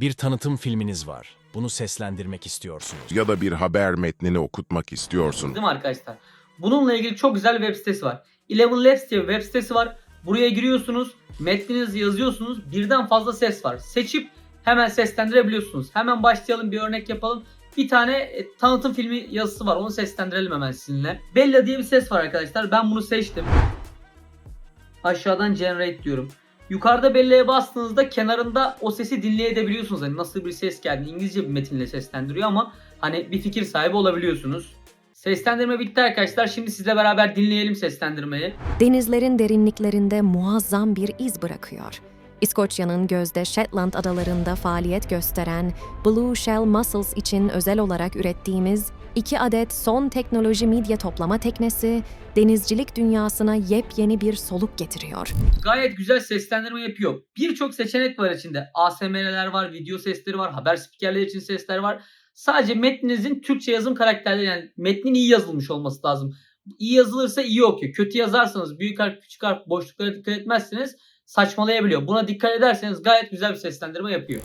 Bir tanıtım filminiz var. Bunu seslendirmek istiyorsunuz. Ya da bir haber metnini okutmak istiyorsun. Değil mi arkadaşlar? Bununla ilgili çok güzel bir web sitesi var. Eleven Labs diye bir web sitesi var. Buraya giriyorsunuz, metninizi yazıyorsunuz. Birden fazla ses var. Seçip hemen seslendirebiliyorsunuz. Hemen başlayalım bir örnek yapalım. Bir tane e, tanıtım filmi yazısı var. Onu seslendirelim hemen sizinle. Bella diye bir ses var arkadaşlar. Ben bunu seçtim. Aşağıdan generate diyorum. Yukarıda Bella'ya bastığınızda kenarında o sesi dinleyebiliyorsunuz. Hani nasıl bir ses geldi. İngilizce bir metinle seslendiriyor ama hani bir fikir sahibi olabiliyorsunuz. Seslendirme bitti arkadaşlar. Şimdi sizle beraber dinleyelim seslendirmeyi. denizlerin derinliklerinde muazzam bir iz bırakıyor. İskoçya'nın gözde Shetland adalarında faaliyet gösteren Blue Shell Mussels için özel olarak ürettiğimiz iki adet son teknoloji midye toplama teknesi denizcilik dünyasına yepyeni bir soluk getiriyor. Gayet güzel seslendirme yapıyor. Birçok seçenek var içinde. ASMR'ler var, video sesleri var, haber spikerleri için sesler var. Sadece metninizin Türkçe yazım karakterleri yani metnin iyi yazılmış olması lazım. İyi yazılırsa iyi okuyor. Kötü yazarsanız büyük harf küçük harf boşluklara dikkat etmezseniz saçmalayabiliyor. Buna dikkat ederseniz gayet güzel bir seslendirme yapıyor.